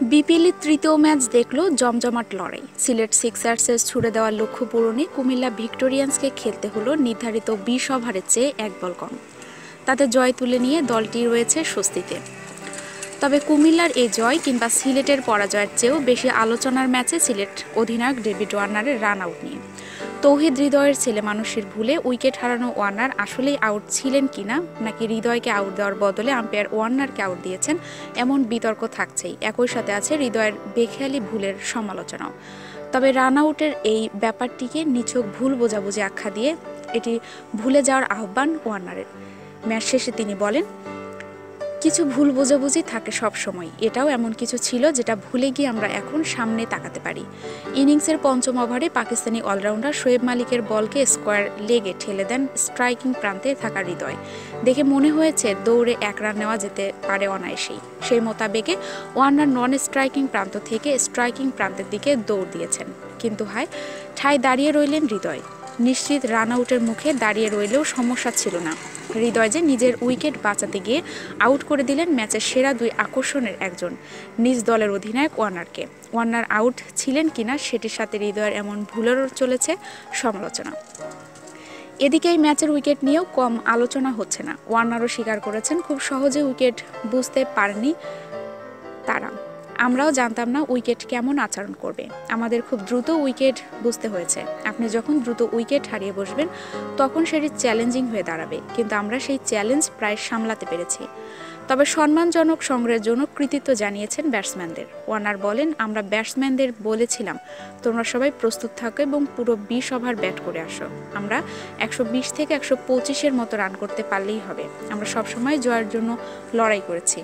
বিপিএলের তৃতীয় ম্যাচ দেখল জমজমাট লড়াই। সিলেট সিক্সার্সের ছুড়ে দেওয়ার লক্ষ্য পূরণে কুমিল্লা ভিক্টোরিয়ান্সকে খেলতে হলো নির্ধারিত বিশ ওভারের চেয়ে এক বল কম। তাতে জয় তুলে নিয়ে দলটি রয়েছে স্বস্তিতে। তবে কুমিল্লার এই জয় কিংবা সিলেটের পরাজয়ের চেয়েও বেশি আলোচনার ম্যাচে সিলেট অধিনায়ক ডেভিড ওয়ার্নারের রান আউট নিয়ে। তৌহিদ হৃদয়ের ছেলে মানুষের ভুলে উইকেট হারানো ওয়ার্নার আসলেই আউট ছিলেন কিনা নাকি হৃদয়কে আউট দেওয়ার বদলে আম্পায়ার ওয়ার্নারকে আউট দিয়েছেন? এমন বিতর্ক থাকছেই। একই সাথে আছে হৃদয়ের বেখেয়ালি ভুলের সমালোচনাও। তবে রান আউটের এই ব্যাপারটিকে নিছক ভুল বোঝাবুঝি আখ্যা দিয়ে এটি ভুলে যাওয়ার আহ্বান ওয়ার্নারের। ম্যাচ শেষে তিনি বলেন, কিছু ভুল বোঝাবুঝি থাকে সব সময় এটাও এমন কিছু ছিল যেটা ভুলে গিয়ে আমরা এখন সামনে তাকাতে পারি। ইনিংসের পঞ্চম ওভারে পাকিস্তানি অলরাউন্ডার শোয়েব মালিকের বলকে স্কোয়ার লেগে ঠেলে দেন স্ট্রাইকিং প্রান্তে থাকা হৃদয়। দেখে মনে হয়েছে দৌড়ে এক রান নেওয়া যেতে পারে অনায়াসেই। সেই মোতাবেকে ওয়ার্নার নন স্ট্রাইকিং প্রান্ত থেকে স্ট্রাইকিং প্রান্তের দিকে দৌড় দিয়েছেন। কিন্তু হায়, ঠায় দাঁড়িয়ে রইলেন হৃদয়। নিশ্চিত রান আউটের মুখে দাঁড়িয়ে রইলেও সমস্যা ছিল না। হৃদয় যে নিজের উইকেট বাঁচাতে গিয়ে আউট করে দিলেন ম্যাচের সেরা দুই আকর্ষণের একজন, নিজ দলের অধিনায়ক ওয়ার্নারকে। ওয়ার্নার আউট ছিলেন কিনা সেটির সাথে হৃদয়ের এমন ভুলেরও চলেছে সমালোচনা। এদিকে এই ম্যাচের উইকেট নিয়েও কম আলোচনা হচ্ছে না। ওয়ার্নারও স্বীকার করেছেন, খুব সহজে উইকেট বুঝতে পারেনি তারা। আমরাও জানতাম না উইকেট কেমন আচরণ করবে। আমাদের খুব দ্রুত উইকেট বুঝতে হয়েছে। আপনি যখন দ্রুত উইকেট হারিয়ে বসবেন, তখন সেটি চ্যালেঞ্জিং হয়ে দাঁড়াবে। কিন্তু আমরা সেই চ্যালেঞ্জ প্রায় সামলাতে পেরেছি। তবে সম্মানজনক সংগ্রহের জন্য কৃতিত্ব জানিয়েছেন ব্যাটসম্যানদের। ওয়ার্নার বলেন, আমরা ব্যাটসম্যানদের বলেছিলাম, তোমরা সবাই প্রস্তুত থাকো এবং পুরো বিশ ওভার ব্যাট করে আসো। আমরা একশো বিশ থেকে একশো পঁচিশের মতো রান করতে পারলেই হবে। আমরা সবসময় জয়ের জন্য লড়াই করেছি।